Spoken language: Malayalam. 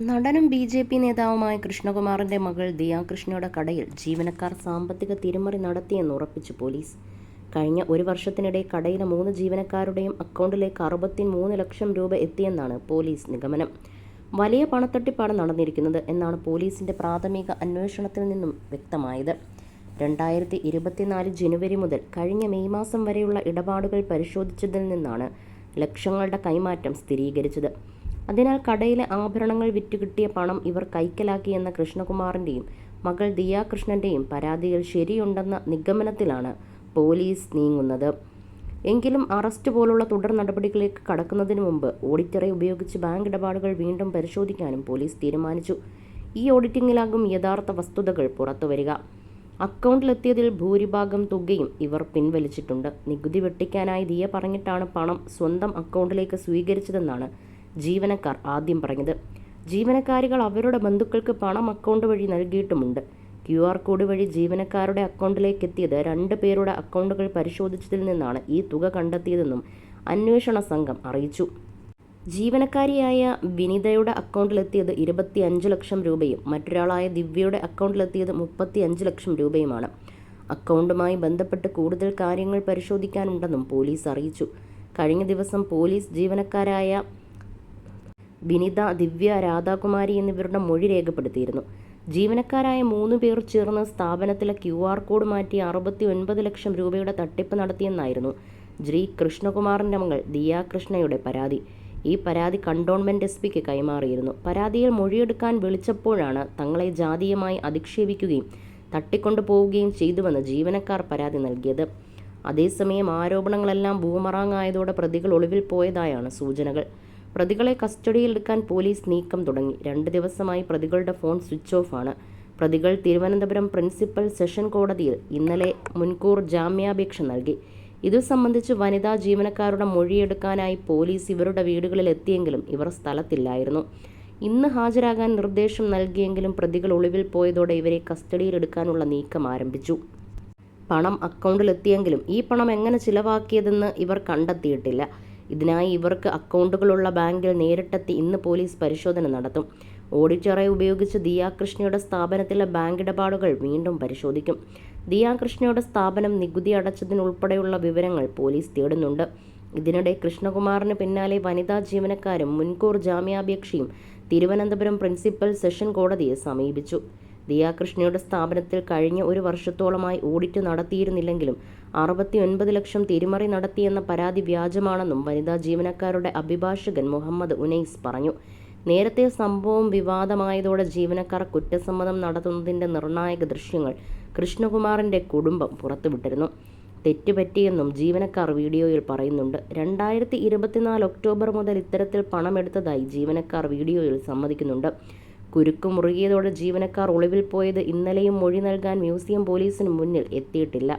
നടനും ബി ജെ പി നേതാവുമായ കൃഷ്ണകുമാറിന്റെ മകൾ ദിയ കൃഷ്ണയുടെ കടയിൽ ജീവനക്കാർ സാമ്പത്തിക തിരിമറി നടത്തിയെന്ന് ഉറപ്പിച്ചു പോലീസ്. കഴിഞ്ഞ ഒരു വർഷത്തിനിടെ കടയിലെ മൂന്ന് ജീവനക്കാരുടെയും അക്കൗണ്ടിലേക്ക് അറുപത്തി മൂന്ന് ലക്ഷം രൂപ എത്തിയെന്നാണ് പോലീസ് നിഗമനം. വലിയ പണത്തട്ടിപ്പാണ് നടന്നിരിക്കുന്നത് എന്നാണ് പോലീസിന്റെ പ്രാഥമിക അന്വേഷണത്തിൽ നിന്നും വ്യക്തമായത്. രണ്ടായിരത്തി ഇരുപത്തിനാല് ജനുവരി മുതൽ കഴിഞ്ഞ മെയ് മാസം വരെയുള്ള ഇടപാടുകൾ പരിശോധിച്ചതിൽ നിന്നാണ് ലക്ഷങ്ങളുടെ കൈമാറ്റം സ്ഥിരീകരിച്ചത്. അതിനാൽ കടയിലെ ആഭരണങ്ങൾ വിറ്റുകിട്ടിയ പണം ഇവർ കൈക്കലാക്കിയെന്ന കൃഷ്ണകുമാറിന്റെയും മകൾ ദിയാകൃഷ്ണന്റെയും പരാതികൾ ശരിയുണ്ടെന്ന നിഗമനത്തിലാണ് പോലീസ് നീങ്ങുന്നത്. എങ്കിലും അറസ്റ്റ് പോലുള്ള തുടർ നടപടികളിലേക്ക് കടക്കുന്നതിന് മുമ്പ് ഓഡിറ്ററെ ഉപയോഗിച്ച് ബാങ്ക് ഇടപാടുകൾ വീണ്ടും പരിശോധിക്കാനും പോലീസ് തീരുമാനിച്ചു. ഈ ഓഡിറ്റിങ്ങിലാകും യഥാർത്ഥ വസ്തുതകൾ പുറത്തുവരിക അക്കൗണ്ടിലെത്തിയതിൽ ഭൂരിഭാഗം തുകയും ഇവർ പിൻവലിച്ചിട്ടുണ്ട്. നികുതി വെട്ടിക്കാനായി ദിയ പറഞ്ഞിട്ടാണ് പണം സ്വന്തം അക്കൗണ്ടിലേക്ക് സ്വീകരിച്ചതെന്നാണ് ജീവനക്കാർ ആദ്യം പറഞ്ഞത്. ജീവനക്കാരികൾ അവരുടെ ബന്ധുക്കൾക്ക് പണം അക്കൗണ്ട് വഴി നൽകിയിട്ടുമുണ്ട്. ക്യു ആർ കോഡ് വഴി ജീവനക്കാരുടെ അക്കൗണ്ടിലേക്ക് എത്തിയത് രണ്ട് പേരുടെ അക്കൗണ്ടുകൾ പരിശോധിച്ചതിൽ നിന്നാണ് ഈ തുക കണ്ടെത്തിയതെന്നും അന്വേഷണ സംഘം അറിയിച്ചു. ജീവനക്കാരിയായ വിനിതയുടെ അക്കൗണ്ടിലെത്തിയത് ഇരുപത്തി അഞ്ച് ലക്ഷം രൂപയും മറ്റൊരാളായ ദിവ്യയുടെ അക്കൗണ്ടിലെത്തിയത് മുപ്പത്തി അഞ്ച് ലക്ഷം രൂപയുമാണ്. അക്കൗണ്ടുമായി ബന്ധപ്പെട്ട് കൂടുതൽ കാര്യങ്ങൾ പരിശോധിക്കാനുണ്ടെന്നും പോലീസ് അറിയിച്ചു. കഴിഞ്ഞ ദിവസം പോലീസ് ജീവനക്കാരായ വിനിത ദിവ്യ രാധാകുമാരി എന്നിവരുടെ മൊഴി രേഖപ്പെടുത്തിയിരുന്നു. ജീവനക്കാരായ മൂന്ന് പേർ ചേർന്ന് സ്ഥാപനത്തിലെ ക്യു ആർ കോഡ് മാറ്റി അറുപത്തി ഒൻപത് ലക്ഷം രൂപയുടെ തട്ടിപ്പ് നടത്തിയെന്നായിരുന്നു ശ്രീ കൃഷ്ണകുമാറിന്റെ മകൾ ദിയ കൃഷ്ണയുടെ പരാതി. ഈ പരാതി കണ്ടോൺമെന്റ് എസ് പിക്ക് കൈമാറിയിരുന്നു. പരാതിയിൽ മൊഴിയെടുക്കാൻ വിളിച്ചപ്പോഴാണ് തങ്ങളെ ജാതീയമായി അധിക്ഷേപിക്കുകയും തട്ടിക്കൊണ്ടു പോവുകയും ചെയ്തുവെന്ന് ജീവനക്കാർ പരാതി നൽകിയത്. അതേസമയം ആരോപണങ്ങളെല്ലാം ബൂമറാങ്ങായതോടെ പ്രതികൾ ഒളിവിൽ പോയതായാണ് സൂചനകൾ. പ്രതികളെ കസ്റ്റഡിയിലെടുക്കാൻ പോലീസ് നീക്കം തുടങ്ങി. രണ്ട് ദിവസമായി പ്രതികളുടെ ഫോൺ സ്വിച്ച് ഓഫ് ആണ്. പ്രതികൾ തിരുവനന്തപുരം പ്രിൻസിപ്പൽ സെഷൻ കോടതിയിൽ ഇന്നലെ മുൻകൂർ ജാമ്യാപേക്ഷ നൽകി. ഇതു സംബന്ധിച്ച് വനിതാ ജീവനക്കാരുടെ മൊഴിയെടുക്കാനായി പോലീസ് ഇവരുടെ വീടുകളിൽ എത്തിയെങ്കിലും ഇവർ സ്ഥലത്തില്ലായിരുന്നു. ഇന്ന് ഹാജരാകാൻ നിർദ്ദേശം നൽകിയെങ്കിലും പ്രതികൾ ഒളിവിൽ പോയതോടെ ഇവരെ കസ്റ്റഡിയിലെടുക്കാനുള്ള നീക്കം ആരംഭിച്ചു. പണം അക്കൗണ്ടിലെത്തിയെങ്കിലും ഈ പണം എങ്ങനെ ചിലവാക്കിയതെന്ന് ഇവർ കണ്ടെത്തിയിട്ടില്ല. ഇതിനായി ഇവർക്ക് അക്കൗണ്ടുകളുള്ള ബാങ്കിൽ നേരിട്ടെത്തി ഇന്ന് പോലീസ് പരിശോധന നടത്തും. ഓഡിറ്ററെ ഉപയോഗിച്ച് ദിയാകൃഷ്ണയുടെ സ്ഥാപനത്തിലെ ബാങ്ക് ഇടപാടുകൾ വീണ്ടും പരിശോധിക്കും. ദിയാകൃഷ്ണയുടെ സ്ഥാപനം നികുതി അടച്ചതിനുൾപ്പെടെയുള്ള വിവരങ്ങൾ പോലീസ് തേടുന്നുണ്ട്. ഇതിനിടെ കൃഷ്ണകുമാറിന് പിന്നാലെ വനിതാ ജീവനക്കാരും മുൻകൂർ ജാമ്യാപേക്ഷയും തിരുവനന്തപുരം പ്രിൻസിപ്പൽ സെഷൻ കോടതിയെ സമീപിച്ചു. ദിയാകൃഷ്ണയുടെ സ്ഥാപനത്തിൽ കഴിഞ്ഞ ഒരു വർഷത്തോളമായി ഓഡിറ്റ് നടത്തിയിരുന്നില്ലെങ്കിലും അറുപത്തി ഒൻപത് ലക്ഷം തിരിമറി നടത്തിയെന്ന പരാതി വ്യാജമാണെന്നും വനിതാ ജീവനക്കാരുടെ അഭിഭാഷകൻ മുഹമ്മദ് ഉനൈസ് പറഞ്ഞു. നേരത്തെ സംഭവം വിവാദമായതോടെ ജീവനക്കാർ കുറ്റസമ്മതം നടത്തുന്നതിന്റെ നിർണായക ദൃശ്യങ്ങൾ കൃഷ്ണകുമാറിന്റെ കുടുംബം പുറത്തുവിട്ടിരുന്നു. തെറ്റുപറ്റിയെന്നും ജീവനക്കാർ വീഡിയോയിൽ പറയുന്നുണ്ട്. രണ്ടായിരത്തി ഇരുപത്തിനാല് ഒക്ടോബർ മുതൽ ഇത്തരത്തിൽ പണമെടുത്തതായി ജീവനക്കാർ വീഡിയോയിൽ സമ്മതിക്കുന്നുണ്ട്. കുരുക്ക് മുറുകിയതോടെ ജീവനക്കാർ ഒളിവിൽ പോയത് ഇന്നലെയും മൊഴി നൽകാൻ മ്യൂസിയം പോലീസിന് മുന്നിൽ എത്തിയിട്ടില്ല.